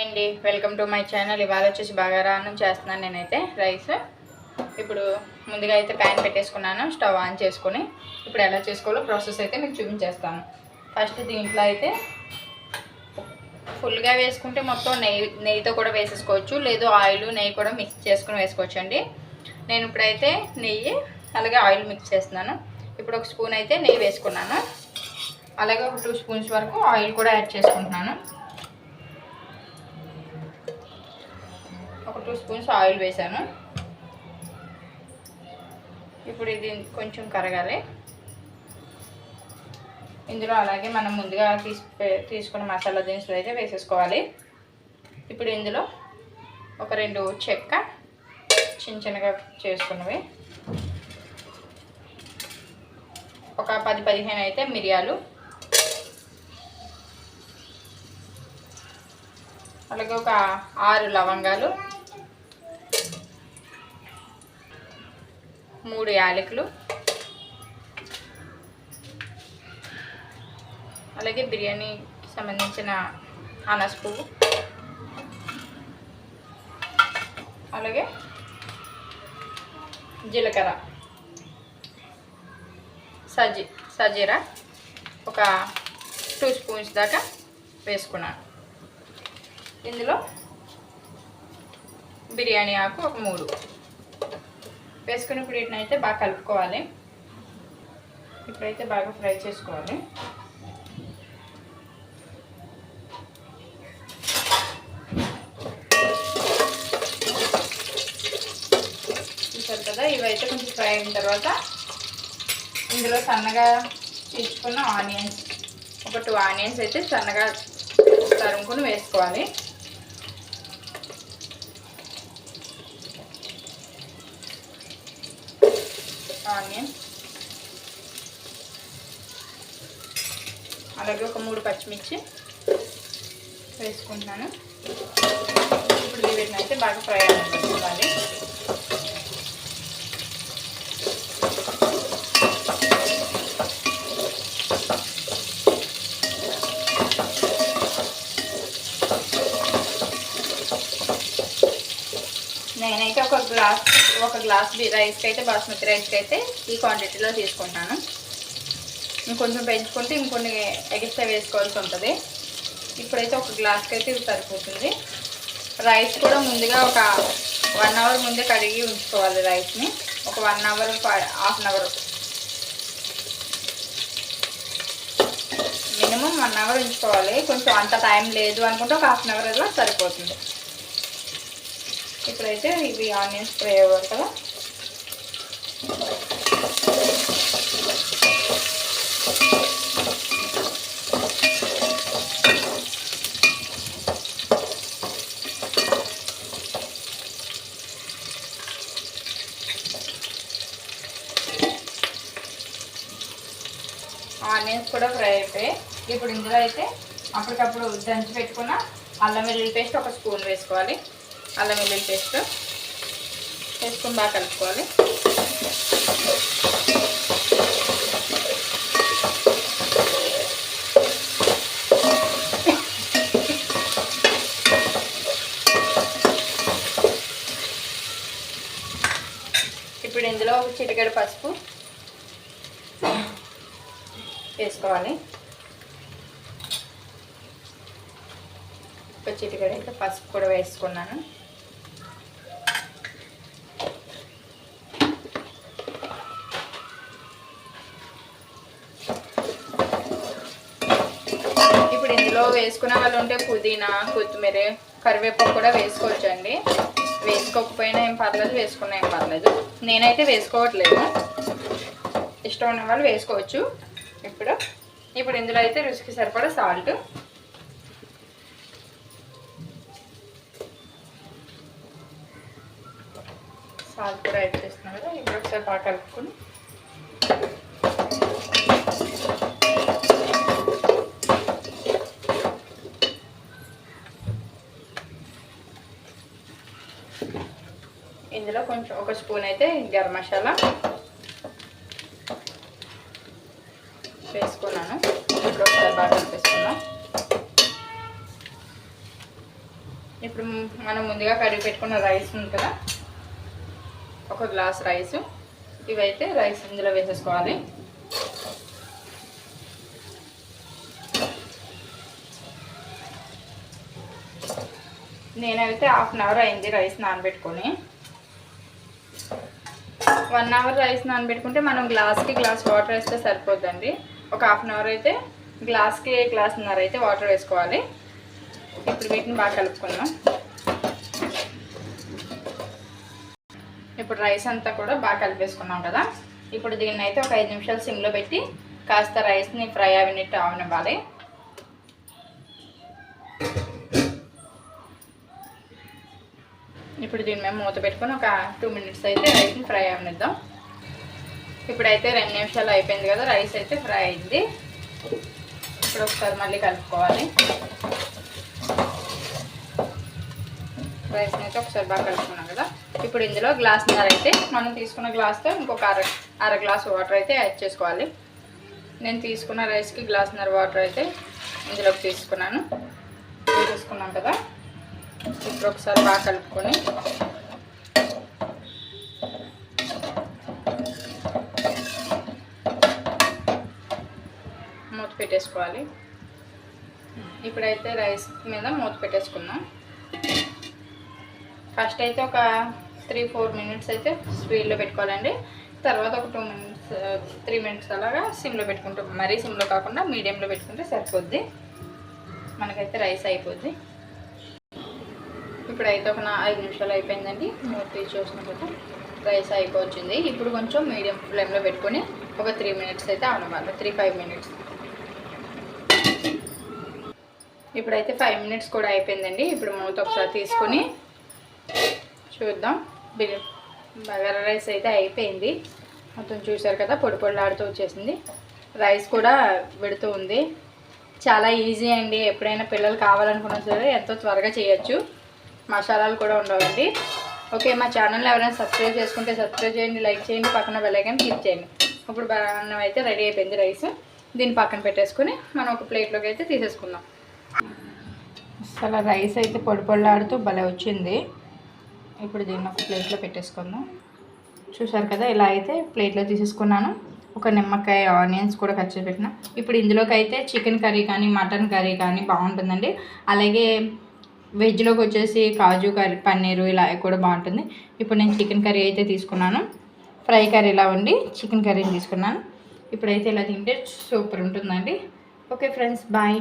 అండి welcome to my channel. ఇవాళ వచ్చేసి బగారాన్నం చేస్తున్నాను నేనైతే రైస్. ఇప్పుడు ముందుగా అయితే ప్యాన్ పెట్టేసుకున్నాను స్టవ్ ఆన్ చేసుకొని. ఇప్పుడు ఎలా చేసుకోవాలో ప్రాసెస్ అయితే మీకు చూపించేస్తాను. ఫస్ట్ దీంట్లో అయితే ఫుల్గా వేసుకుంటే మొత్తం నెయ్యి నెయ్యితో కూడా వేసేసుకోవచ్చు. లేదు ఆయిల్ నెయ్యి కూడా మిక్స్ చేసుకుని వేసుకోవచ్చు అండి నేను ఇప్పుడైతే నెయ్యి అలాగే ఆయిల్ మిక్స్ చేస్తున్నాను. ఇప్పుడు ఒక స్పూన్ అయితే నెయ్యి వేసుకున్నాను. అలాగే ఒక టూ స్పూన్స్ వరకు ఆయిల్ కూడా యాడ్ చేసుకుంటున్నాను. ఒక టూ స్పూన్స్ ఆయిల్ వేసాను. ఇప్పుడు ఇది కొంచెం కరగాలి. ఇందులో అలాగే మనం ముందుగా తీసి తీసుకున్న మసాలా దినుసులు అయితే వేసేసుకోవాలి. ఇప్పుడు ఇందులో ఒక రెండు చెక్క చిన్న చిన్నగా చేసుకున్నవి. ఒక పది పదిహేను అయితే మిరియాలు. అలాగే ఒక ఆరు లవంగాలు. మూడు యాలకులు. అలాగే బిర్యానీకి సంబంధించిన అనస పువ్వు. అలాగే జీలకర్ర. సజీ సజీరా ఒక టూ స్పూన్స్ దాకా వేసుకున్నాను. ఇందులో బిర్యానీ ఆకు ఒక మూడు. వేసుకుని ఇప్పుడు వీటిని అయితే బాగా కలుపుకోవాలి. ఇప్పుడైతే బాగా ఫ్రై చేసుకోవాలి. చూసారు కదా ఇవైతే కొంచెం ఫ్రై అయిన తర్వాత ఇందులో సన్నగా తీసుకున్న ఆనియన్స్ ఒక టూ ఆనియన్స్ అయితే సన్నగా తరుముకుని వేసుకోవాలి. ఆనియన్. అలాగే ఒక మూడు పచ్చిమిర్చి వేసుకుంటున్నాను. ఇప్పుడు వీటిని అయితే బాగా ఫ్రై అవ్వాలి నేనైతే ఒక గ్లాస్ ఒక గ్లాస్ రైస్కి అయితే బాస్మతి రైస్కి అయితే ఈ క్వాంటిటీలో తీసుకుంటాను. ఇంకొంచెం పెంచుకుంటే ఇంకొన్ని ఎక్స్ట్రా వేసుకోవాల్సి ఉంటుంది. ఇప్పుడైతే ఒక గ్లాస్కి అయితే ఇది సరిపోతుంది. రైస్ కూడా ముందుగా ఒక వన్ అవర్ ముందే కడిగి ఉంచుకోవాలి రైస్ని ఒక one hour half an hour minimum one hour ఉంచుకోవాలి. కొంచెం అంత టైం లేదు అనుకుంటే ఒక హాఫ్ అన్ అవర్ అలా సరిపోతుంది. ఇప్పుడైతే ఇవి ఆనియన్స్ ఫ్రై అవ్వాలి కదా. ఆనియన్స్ కూడా ఫ్రై అయిపోయాయి. ఇప్పుడు ఇందులో అయితే అప్పటికప్పుడు దంచి పెట్టుకున్న అల్లం వెల్లుల్లి పేస్ట్ ఒక స్పూన్ వేసుకోవాలి. అల్లం వెల్లుల్లి పేస్ట్. వేసుకొని బాగా కలుపుకోవాలి. ఇప్పుడు ఇందులో ఒక చిటికెడు పసుపు వేసుకోవాలి. ఒక చిటికెడు అయితే పసుపు కూడా వేసుకున్నాను ఇప్పుడు ఇందులో వేసుకునే వాళ్ళు ఉంటే పుదీనా కొత్తిమీర కరివేపాకు కూడా వేసుకోవచ్చండి. వేసుకోకపోయినా ఏం పర్లేదు వేసుకున్నా ఏం పర్లేదు. నేనైతే వేసుకోవట్లేదు. ఇష్టం ఉన్న వాళ్ళు వేసుకోవచ్చు. ఇప్పుడు ఇప్పుడు ఇందులో అయితే రుచికి సరిపడా సాల్ట్. సాల్ట్ కూడా యాడ్ చేస్తున్నాం కదా ఇప్పుడు ఒకసారి బాగా కలుపుకుని ఇందులో కొంచెం ఒక స్పూన్ అయితే గరం మసాలా వేసుకున్నాను. ఇప్పుడు ఒకసారి బాగా కలిపేసుకుందాం. ఇప్పుడు మనం ముందుగా కడిగి పెట్టుకున్న రైస్ ఉంది కదా ఒక గ్లాస్ రైస్. ఇవైతే రైస్ ఇందులో వేసేసుకోవాలి. నేనైతే హాఫ్ అన్ అవర్ అయింది రైస్ నానబెట్టుకొని. వన్ అవర్ రైస్ నానబెట్టుకుంటే మనం గ్లాస్కి గ్లాస్ వాటర్ వేస్తే సరిపోద్దండి. ఒక హాఫ్ అన్ అవర్ అయితే గ్లాస్కి గ్లాస్న్నర అయితే వాటర్ వేసుకోవాలి. ఇప్పుడు వీటిని బాగా కలుపుకుందాం. ఇప్పుడు రైస్ అంతా కూడా బాగా కలిపేసుకున్నాం కదా. ఇప్పుడు దీన్ని అయితే ఒక ఐదు నిమిషాలు సిమ్లో పెట్టి కాస్త రైస్ని ఫ్రై అవినట్టు అవనివ్వాలి. ఇప్పుడు దీన్ని మేము మూత పెట్టుకొని ఒక టూ మినిట్స్ అయితే రైస్ని ఫ్రై అవనిద్దాం. ఇప్పుడైతే రెండు నిమిషాలు అయిపోయింది కదా రైస్ అయితే ఫ్రై అయింది. ఇప్పుడు ఒకసారి మళ్ళీ కలుపుకోవాలి. రైస్ని అయితే ఒకసారి బాగా కలుపుకున్నాం కదా. ఇప్పుడు ఇందులో గ్లాస్న్నర అయితే మనం తీసుకున్న గ్లాస్తో ఇంకొక అర అర గ్లాస్ వాటర్ అయితే యాడ్ చేసుకోవాలి. నేను తీసుకున్న రైస్కి గ్లాస్న్నర వాటర్ అయితే ఇందులోకి తీసుకున్నాను. తీసుకున్నాం కదా. ఇప్పుడు ఒకసారి బాగా కలుపుకొని మూత పెట్టేసుకోవాలి. ఇప్పుడైతే రైస్ మీద మూత పెట్టేసుకుందాం. ఫస్ట్ అయితే ఒక త్రీ ఫోర్ మినిట్స్ అయితే స్పీడ్లో పెట్టుకోవాలండి. తర్వాత ఒక టూ మినిట్స్ త్రీ మినిట్స్ అలాగా సిమ్లో పెట్టుకుంటాం. మరీ సిమ్లో కాకుండా మీడియంలో పెట్టుకుంటే సరిపోద్ది. మనకైతే రైస్ అయిపోద్ది. ఇప్పుడు అయితే ఒక నా ఐదు నిమిషాలు అయిపోయిందండి. మూడు తీసి చూసినప్పుడు రైస్ అయిపోవచ్చింది. ఇప్పుడు కొంచెం మీడియం ఫ్లేమ్లో పెట్టుకొని ఒక త్రీ మినిట్స్ అయితే అవనవాలి త్రీ ఫైవ్ మినిట్స్. ఇప్పుడైతే ఫైవ్ మినిట్స్ కూడా అయిపోయిందండి. ఇప్పుడు మూత ఒకసారి తీసుకొని చూద్దాం. బిర్యా బగారా రైస్ అయితే అయిపోయింది. మొత్తం చూశారు కదా పొడి పొడిలాడుతూ వచ్చేసింది. రైస్ కూడా పెడుతూ ఉంది. చాలా ఈజీ అండి. ఎప్పుడైనా పిల్లలు కావాలనుకున్నా సరే ఎంతో త్వరగా చేయొచ్చు. మసాలాలు కూడా ఉండవండి. ఓకే మా ఛానల్ ఎవరైనా సబ్స్క్రైబ్ చేసుకుంటే సబ్స్క్రైబ్ చేయండి లైక్ చేయండి పక్కన బెల్లైకన్ క్లిక్ చేయండి. ఇప్పుడు అన్నం అయితే రెడీ అయిపోయింది రైస్. దీన్ని పక్కన పెట్టేసుకొని మనం ఒక ప్లేట్లోకి అయితే తీసేసుకుందాం. అసలు రైస్ అయితే పొడి పొడిలాడుతూ భలే వచ్చింది. ఇప్పుడు దీన్ని ఒక ప్లేట్లో పెట్టేసుకుందాం. చూసారు కదా ఇలా అయితే ప్లేట్లో తీసేసుకున్నాను. ఒక నిమ్మకాయ ఆనియన్స్ కూడా కట్ చేసి పెట్టిన. ఇప్పుడు ఇందులోకి అయితే చికెన్ కర్రీ కానీ మటన్ కర్రీ కానీ బాగుంటుందండి. అలాగే వెజ్లోకి వచ్చేసి కాజు కర్రీ పన్నీరు ఇలా కూడా బాగుంటుంది. ఇప్పుడు నేను చికెన్ కర్రీ అయితే తీసుకున్నాను. ఫ్రై కర్రీ ఇలా ఉండి చికెన్ కర్రీని తీసుకున్నాను. ఇప్పుడైతే ఇలా తింటే సూపర్ ఉంటుందండి. Okay friends bye.